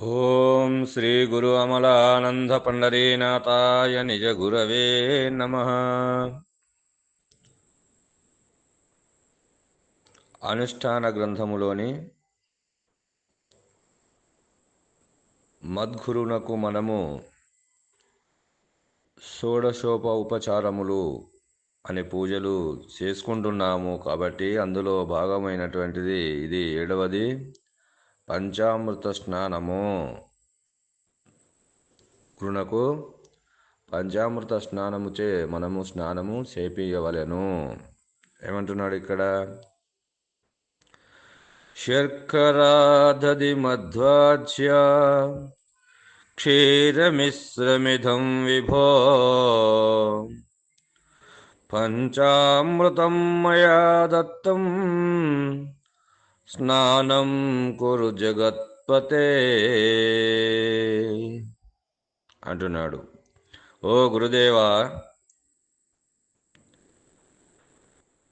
ఓం శ్రీ గురు అమలానంద పండరీనాథాయ నిజ గురవే నమ. అనుష్ఠాన గ్రంథములోని మద్గురునకు మనము షోడశోప ఉపచారములు అనే పూజలు చేసుకుంటున్నాము కాబట్టి అందులో భాగమైనటువంటిది ఇది ఏడవది. పంచామృత స్నానము. కృణకు పంచామృత స్నానము చే మనము స్నానము చేపియవలెను. ఏమంటున్నాడు ఇక్కడ? శర్కరాధది మధ్వాచ్య క్షీరమిశ్రమిధం విభో. పంచామృతం మయా దత్తం స్నానం కురు జగత్పతే. అంటున్నాడు. ఓ గురుదేవా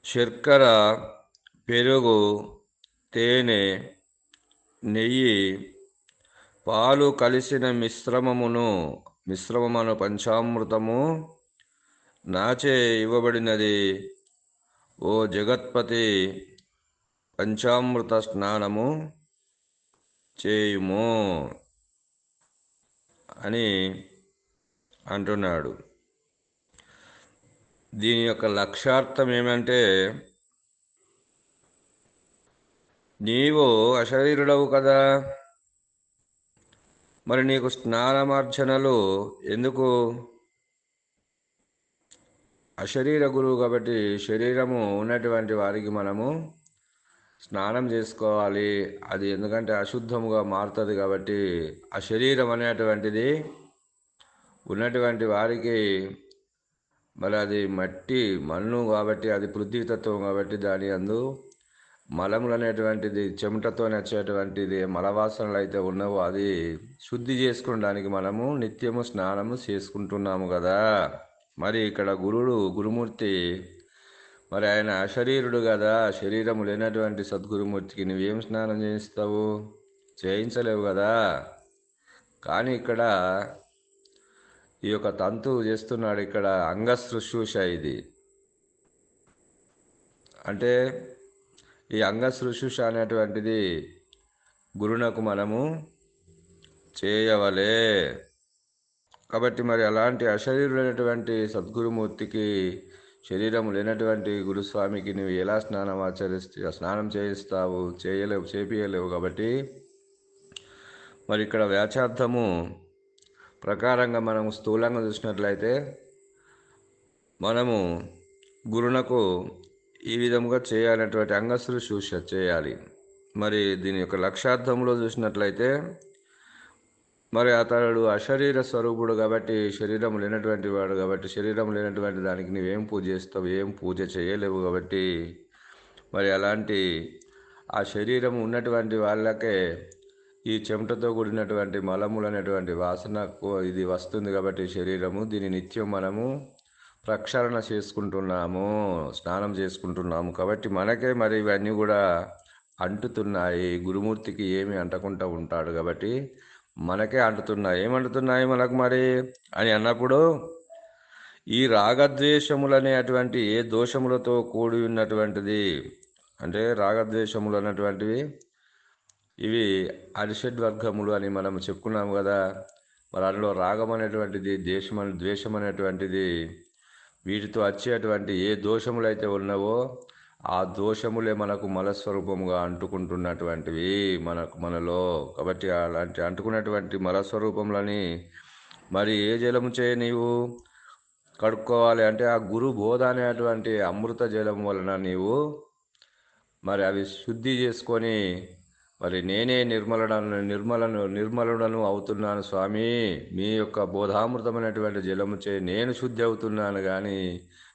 శర్కర పెరుగు తేనె నెయ్యి పాలు కలిసిన మిశ్రమమును మిశ్రమమును పంచామృతము నాచే ఇవ్వబడినది. ఓ జగత్పతి పంచామృత స్నానము చేయుము అని అంటున్నాడు. దీని యొక్క లక్ష్యార్థం ఏమంటే నీవు అశరీరుడవు కదా. మరి నీకు స్నానమార్చనలు ఎందుకు? అశరీర గురువు కాబట్టి శరీరము ఉన్నటువంటి వారికి మనము స్నానం చేసుకోవాలి. అది ఎందుకంటే అశుద్ధముగా మారుతుంది కాబట్టి ఆ శరీరం అనేటువంటిది ఉన్నటువంటి వారికి మరి అది మట్టి మన్ను కాబట్టి అది పృథ్వీతత్వం కాబట్టి దాని అందు మలములు అనేటువంటిది చెమటతో నచ్చేటువంటిది మలవాసనలు అయితే ఉన్నవో అది శుద్ధి చేసుకోవడానికి మనము నిత్యము స్నానము చేసుకుంటున్నాము కదా. మరి ఇక్కడ గురుడు గురుమూర్తి మరి ఆయన అశరీరుడు కదా శరీరము లేనటువంటి సద్గురుమూర్తికి నువ్వేం స్నానం చేయిస్తావు? చేయించలేవు కదా. కానీ ఇక్కడ ఈ యొక్క తంతు చేస్తున్నాడు ఇక్కడ అంగశుశ్రూష ఇది. అంటే ఈ అంగశుశ్రూష అనేటువంటిది గురునకు మనము చేయవలే. కాబట్టి మరి అలాంటి అశరీరుడైనటువంటి సద్గురుమూర్తికి శరీరం లేనటువంటి గురుస్వామికి నువ్వు ఎలా స్నానం ఆచరిస్తే స్నానం చేయిస్తావు? చేయలేవు చేపియలేవు కాబట్టి మరి ఇక్కడ వ్యాచార్థము ప్రకారంగా మనం స్థూలంగా చూసినట్లయితే మనము గురునకు ఈ విధముగా చేయాలనేటువంటి అంగశుశ్రూష చేయాలి. మరి దీని యొక్క లక్ష్యార్థంలో చూసినట్లయితే మరి అతడు అశరీర స్వరూపుడు కాబట్టి శరీరం లేనటువంటి వాడు కాబట్టి శరీరం లేనటువంటి దానికి నువ్వేం పూజ చేస్తావు? ఏం పూజ చేయలేవు కాబట్టి మరి అలాంటి ఆ శరీరం ఉన్నటువంటి వాళ్ళకే ఈ చెమటతో కూడినటువంటి మలములు అనేటువంటి వాసన ఇది వస్తుంది కాబట్టి శరీరము. దీని నిత్యం మనము ప్రక్షాళన చేసుకుంటున్నాము స్నానం చేసుకుంటున్నాము కాబట్టి మనకే మరి ఇవన్నీ కూడా అంటుతున్నాయి. గురుమూర్తికి ఏమి అంటకుండా ఉంటాడు కాబట్టి మనకే అంటుతున్నాయి ఏమంటున్నాయి మనకు మరి? అని అన్నప్పుడు ఈ రాగద్వేషములు అనేటువంటి ఏ దోషములతో కూడి ఉన్నటువంటిది అంటే రాగద్వేషములు అన్నటువంటివి ఇవి అరిషడ్ వర్గములు అని మనం చెప్పుకున్నాము కదా. మరి అందులో రాగం అనేటువంటిది దేశం ద్వేషం అనేటువంటిది వీటితో వచ్చేటువంటి ఏ దోషములు అయితే ఉన్నావో ఆ దోషములే మనకు మలస్వరూపముగా అంటుకుంటున్నటువంటివి మనకు మనలో. కాబట్టి అలాంటి అంటుకున్నటువంటి మలస్వరూపములని మరి ఏ జలము చే నీవు కడుక్కోవాలి అంటే ఆ గురు బోధ అనేటువంటి అమృత జలం వలన నీవు మరి అవి శుద్ధి చేసుకొని మరి నేనే నిర్మలను నిర్మలను నిర్మలుడను అవుతున్నాను స్వామి. మీ యొక్క బోధామృతమైనటువంటి జలము చే నేను శుద్ధి అవుతున్నాను కానీ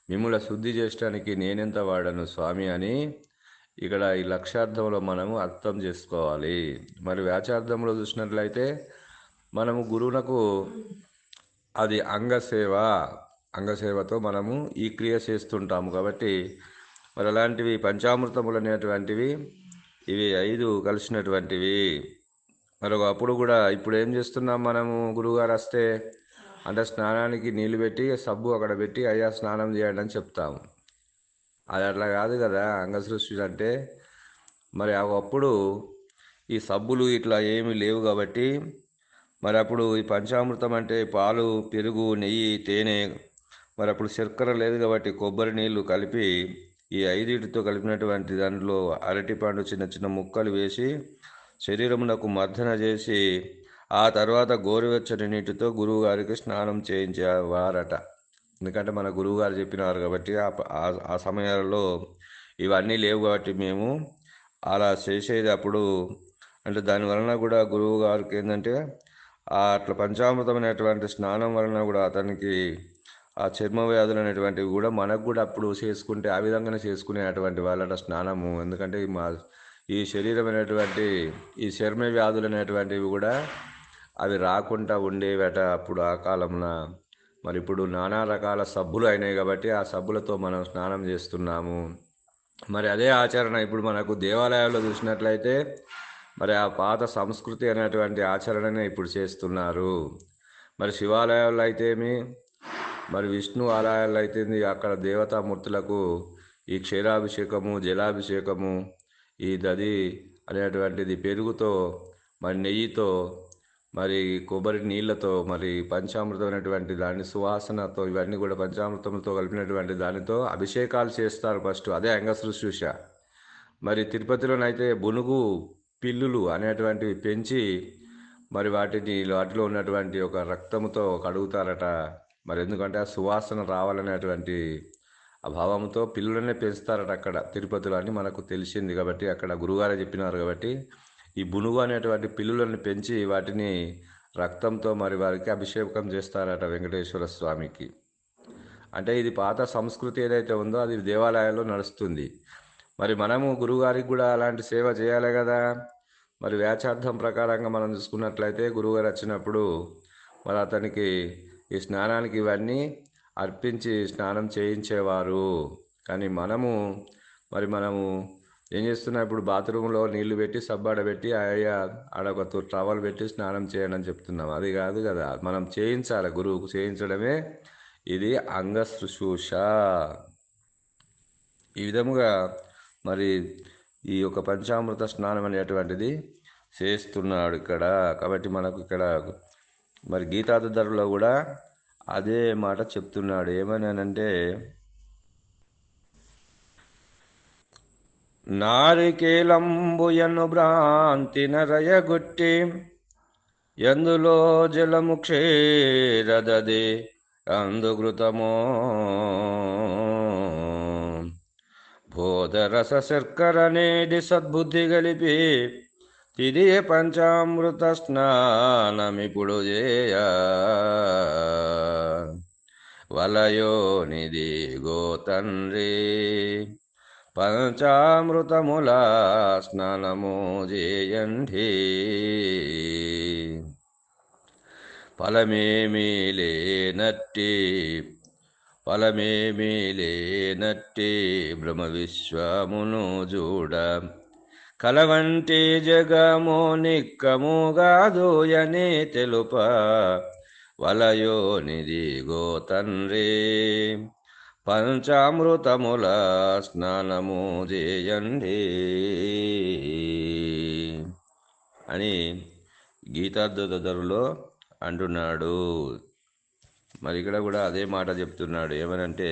మిమ్మల్ని శుద్ధి చేయడానికి నేనెంత వాడను స్వామి అని ఇక్కడ ఈ లక్ష్యార్థంలో మనము అర్థం చేసుకోవాలి. మరి వ్యాచార్థంలో చూసినట్లయితే మనము గురువునకు అది అంగసేవ అంగసేవతో మనము ఈ క్రియ చేస్తుంటాము కాబట్టి మరి అలాంటివి పంచామృతములు అనేటువంటివి ఇవి ఐదు కలిసినటువంటివి. మరి అప్పుడు కూడా ఇప్పుడు ఏం చేస్తున్నాం మనము గురువుగారు వస్తే అంటే స్నానానికి నీళ్ళు పెట్టి సబ్బు అక్కడ పెట్టి అయ్యా స్నానం చేయండి అని చెప్తాము అది అట్లా కాదు కదా అంగసృష్టి అంటే. మరి అప్పుడు ఈ సబ్బులు ఇట్లా ఏమీ లేవు కాబట్టి మరి అప్పుడు ఈ పంచామృతం అంటే పాలు పెరుగు నెయ్యి తేనె మరి అప్పుడు చక్కెర లేదు కాబట్టి కొబ్బరి నీళ్ళు కలిపి ఈ ఐదుటితో కలిపినటువంటి దాంట్లో అరటిపండు చిన్న చిన్న ముక్కలు వేసి శరీరమునకు మర్దన చేసి ఆ తర్వాత గోరువెచ్చని నీటితో గురువుగారికి స్నానం చేయించేవారట. ఎందుకంటే మన గురువుగారు చెప్పినారు కాబట్టి ఆ సమయాలలో ఇవన్నీ లేవు కాబట్టి మేము అలా చేసేది అప్పుడు అంటే దాని వలన కూడా గురువు గారికి ఏంటంటే అట్లా పంచామృతమైనటువంటి స్నానం వలన కూడా అతనికి ఆ చర్మ వ్యాధులు అనేటువంటివి కూడా మనకు కూడా అప్పుడు చేసుకుంటే ఆ విధంగానే చేసుకునేటువంటి వాళ్ళ స్నానము. ఎందుకంటే మా ఈ శరీరమైనటువంటి ఈ చర్మ వ్యాధులు అనేటువంటివి కూడా అవి రాకుండా ఉండేవట అప్పుడు ఆ కాలంలో మరి ఇప్పుడు నానా రకాల సబ్బులు అయినాయి కాబట్టి ఆ సబ్బులతో మనం స్నానం చేస్తున్నాము. మరి అదే ఆచరణ ఇప్పుడు మనకు దేవాలయాల్లో చూసినట్లయితే మరి ఆ పాత సంస్కృతి అనేటువంటి ఆచరణనే ఇప్పుడు చేస్తున్నారు. మరి శివాలయాల్లో అయితేమి మరి విష్ణు ఆలయాల్లో అయితే అక్కడ దేవతామూర్తులకు ఈ క్షీరాభిషేకము జలాభిషేకము ఈ దది అనేటువంటిది పెరుగుతో మరి నెయ్యితో మరి కొబ్బరి నీళ్ళతో మరి పంచామృతమైనటువంటి దాని సువాసనతో ఇవన్నీ కూడా పంచామృతంతో కలిపినటువంటి దానితో అభిషేకాలు చేస్తారు ఫస్ట్. అదే అంగశుశ్రూష మరి తిరుపతిలోనైతే బునుగు పిల్లులు అనేటువంటివి పెంచి మరి వాటిని వాటిలో ఉన్నటువంటి ఒక రక్తముతో కడుగుతారట. మరి ఎందుకంటే ఆ సువాసన రావాలనేటువంటి భావంతో పిల్లులనే పెంచుతారట అక్కడ తిరుపతిలో అని మనకు తెలిసింది కాబట్టి అక్కడ గురుగారే చెప్పినారు కాబట్టి ఈ బునుగు అనేటువంటి పిల్లులను పెంచి వాటిని రక్తంతో మరి వారికి అభిషేకం చేస్తారట వెంకటేశ్వర స్వామికి. అంటే ఇది పాత సంస్కృతి ఏదైతే ఉందో అది దేవాలయాల్లో నడుస్తుంది. మరి మనము గురుగారికి కూడా అలాంటి సేవ చేయాలి కదా. మరి వ్యాచార్థం ప్రకారంగా మనం చూసుకున్నట్లయితే గురుగారు వచ్చినప్పుడు మరి అతనికి ఈ స్నానానికి ఇవన్నీ అర్పించి స్నానం చేయించేవారు. కానీ మనము మరి మనము ఏం చేస్తున్నా? ఇప్పుడు బాత్రూంలో నీళ్ళు పెట్టి సబ్బాడ పెట్టి ఆడ ఒక టవల్ పెట్టి స్నానం చేయండి అని చెప్తున్నాం. అది కాదు కదా. మనం చేయించాలి. గురువుకు చేయించడమే ఇది అంగ శుశ్రూష. ఈ విధముగా మరి ఈ యొక్క పంచామృత స్నానం అనేటువంటిది చేస్తున్నాడు ఇక్కడ. కాబట్టి మనకు ఇక్కడ మరి గీతాధరులో కూడా అదే మాట చెప్తున్నాడు. ఏమని అంటే నారికేలంబుయను భ్రాంతి నరయగొట్టి ఎందులో జలము క్షేరదది అందుకృతమో. బోధరస శర్కరనేది సద్బుద్ధి గలిపి తిది పంచామృత స్నానమిప్పుడు చేయ. వలయోనిది గో తండ్రి. పంచామృతముల స్నానము చేయండి. ఫలమేమీ లేనట్టి ఫలమేమీ లేనట్టి బ్రహ్మ విశ్వమును చూడ. కలవంటి జగము నిక్కముగాదోయని తెలుప. వలయోనిది గోతండ్రి పంచామృతముల స్నానము చేయండి అని గీతార్థరులో అంటున్నాడు. మరి ఇక్కడ కూడా అదే మాట చెప్తున్నాడు. ఏమనంటే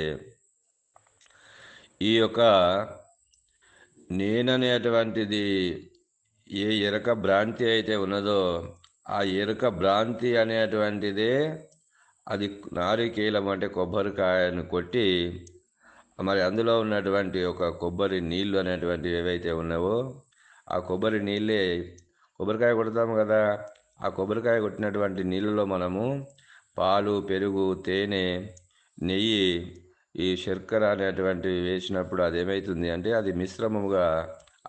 ఈ యొక్క నేననేటువంటిది ఏ ఎరక భ్రాంతి అయితే ఉన్నదో ఆ ఎరక భ్రాంతి అనేటువంటిదే అది నారికేలం అంటే కొబ్బరికాయను కొట్టి మరి అందులో ఉన్నటువంటి ఒక కొబ్బరి నీళ్ళు అనేటువంటివి ఏవైతే ఉన్నావో ఆ కొబ్బరి నీళ్ళే కొబ్బరికాయ కొడతాము కదా. ఆ కొబ్బరికాయ కొట్టినటువంటి నీళ్ళలో మనము పాలు పెరుగు తేనె నెయ్యి ఈ శర్కర అనేటువంటివి వేసినప్పుడు అది ఏమవుతుంది అంటే అది మిశ్రమముగా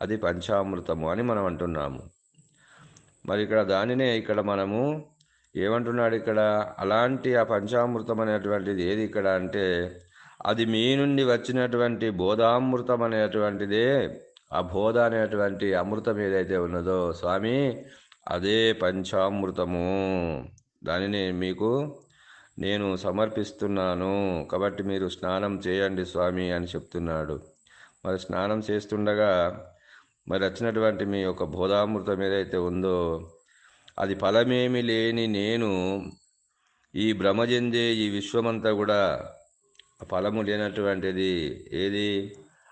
అది పంచామృతము అని మనం అంటున్నాము. మరి ఇక్కడ దానినే ఇక్కడ మనము ఏమంటున్నాడు ఇక్కడ? అలాంటి ఆ పంచామృతం అనేటువంటిది ఏది ఇక్కడ అంటే అది మీ నుండి వచ్చినటువంటి బోధామృతం అనేటువంటిదే ఆ బోధ అనేటువంటి అమృతం ఏదైతే ఉన్నదో స్వామి అదే పంచామృతము. దానిని మీకు నేను సమర్పిస్తున్నాను. కాబట్టి మీరు స్నానం చేయండి స్వామి అని చెప్తున్నాడు. మరి స్నానం చేస్తుండగా మరి వచ్చినటువంటి మీ యొక్క బోధామృతం ఏదైతే ఉందో అది ఫలమేమి లేని నేను ఈ భ్రమజందే ఈ విశ్వమంతా కూడా ఫలము లేనటువంటిది ఏది?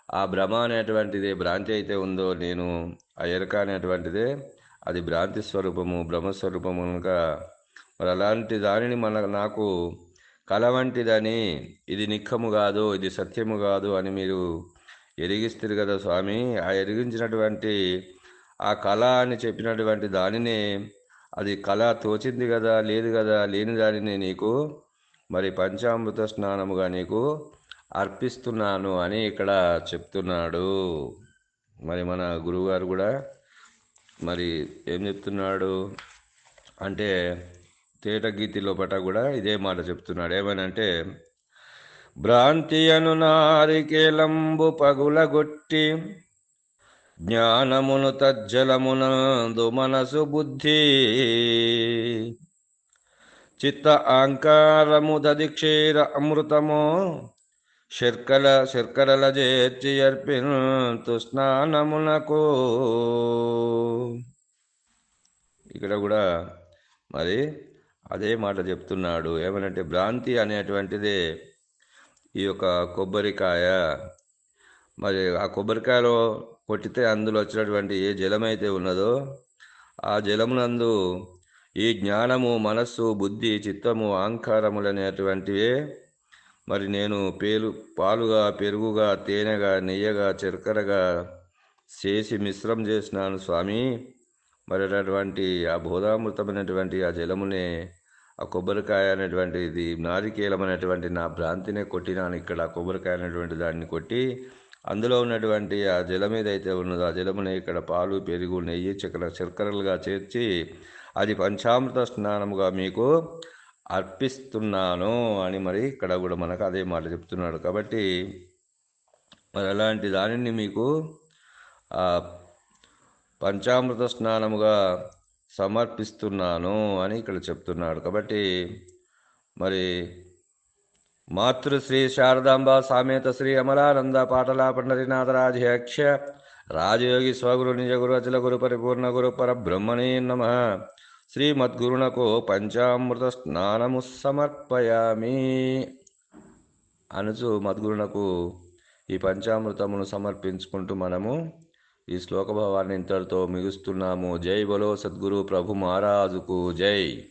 ఆ భ్రమ అనేటువంటిది భ్రాంతి అయితే ఉందో నేను ఆ ఎరక అనేటువంటిదే అది భ్రాంతి స్వరూపము బ్రహ్మస్వరూపము కనుక. మరి అలాంటి దానిని మన నాకు కల వంటిదని ఇది నిఖము కాదు ఇది సత్యము కాదు అని మీరు ఎరిగిస్తారు కదా స్వామి. ఆ ఎరిగించినటువంటి ఆ కళ అని చెప్పినటువంటి దానిని అది కళ తోచింది కదా లేదు కదా లేని దానిని నీకు మరి పంచామృత స్నానముగా నీకు అర్పిస్తున్నాను అని ఇక్కడ చెప్తున్నాడు. మరి మన గురువుగారు కూడా మరి ఏం చెప్తున్నాడు అంటే తేట గీతి లోపట కూడా ఇదే మాట చెప్తున్నాడు. ఏమనంటే భ్రాంతి అను నారికేలంబు పగులగొట్టి జ్ఞానమును తజ్జలమునందు మనసు బుద్ధి. చిత్త ఆంకారము దదిక్షీర అమృతము. శర్కల శర్కరల చేర్చి అర్పిను స్నానమునకు. ఇక్కడ కూడా మరి అదే మాట చెప్తున్నాడు. ఏమనంటే భ్రాంతి అనేటువంటిదే ఈ యొక్క కొబ్బరికాయ. మరి ఆ కొబ్బరికాయలో కొట్టితే అందులో వచ్చినటువంటి ఏ జలమైతే ఉన్నదో ఆ జలమునందు ఈ జ్ఞానము మనస్సు బుద్ధి చిత్తము అహంకారములనేటువంటివే మరి నేను పేలు పాలుగా పెరుగుగా తేనెగా నెయ్యగా చక్కెరగా చేసి మిశ్రం చేసినాను స్వామి. మరి అటువంటి ఆ బోధామృతమైనటువంటి ఆ జలమునే ఆ కొబ్బరికాయ అనేటువంటిది నారికేలం అనేటువంటి నా భ్రాంతినే కొట్టినాను. ఇక్కడ ఆ కొబ్బరికాయ అనేటువంటి దాన్ని కొట్టి అందులో ఉన్నటువంటి ఆ జలం ఏదైతే ఉన్నదో ఆ జలమునే ఇక్కడ పాలు పెరుగు నెయ్యి చక్కెర చక్కెరలుగా చేర్చి అది పంచామృత స్నానముగా మీకు అర్పిస్తున్నాను అని మరి ఇక్కడ కూడా మనకు అదే మాట చెప్తున్నాడు. కాబట్టి మరి అలాంటి దానిని మీకు పంచామృత స్నానముగా సమర్పిస్తున్నాను అని ఇక్కడ చెప్తున్నాడు. కాబట్టి మరి మాతృశ్రీ శారదాంబ సామేత శ్రీ అమలానంద పాటల పండరినాథరాధ్యక్ష రాజయోగి స్వగురు నిజగురు అచల గురు పరిపూర్ణ గురు పరబ్రహ్మణే నమ. శ్రీమద్గురునకు పంచామృత స్నానము సమర్పయామి. అనుచు మద్గురునకు ఈ పంచామృతమును సమర్పించుకుంటూ మనము ఈ శ్లోకభావాన్ని ఇంతటితో మిగుస్తున్నాము. జై బలో సద్గురు ప్రభు మహారాజుకు జై.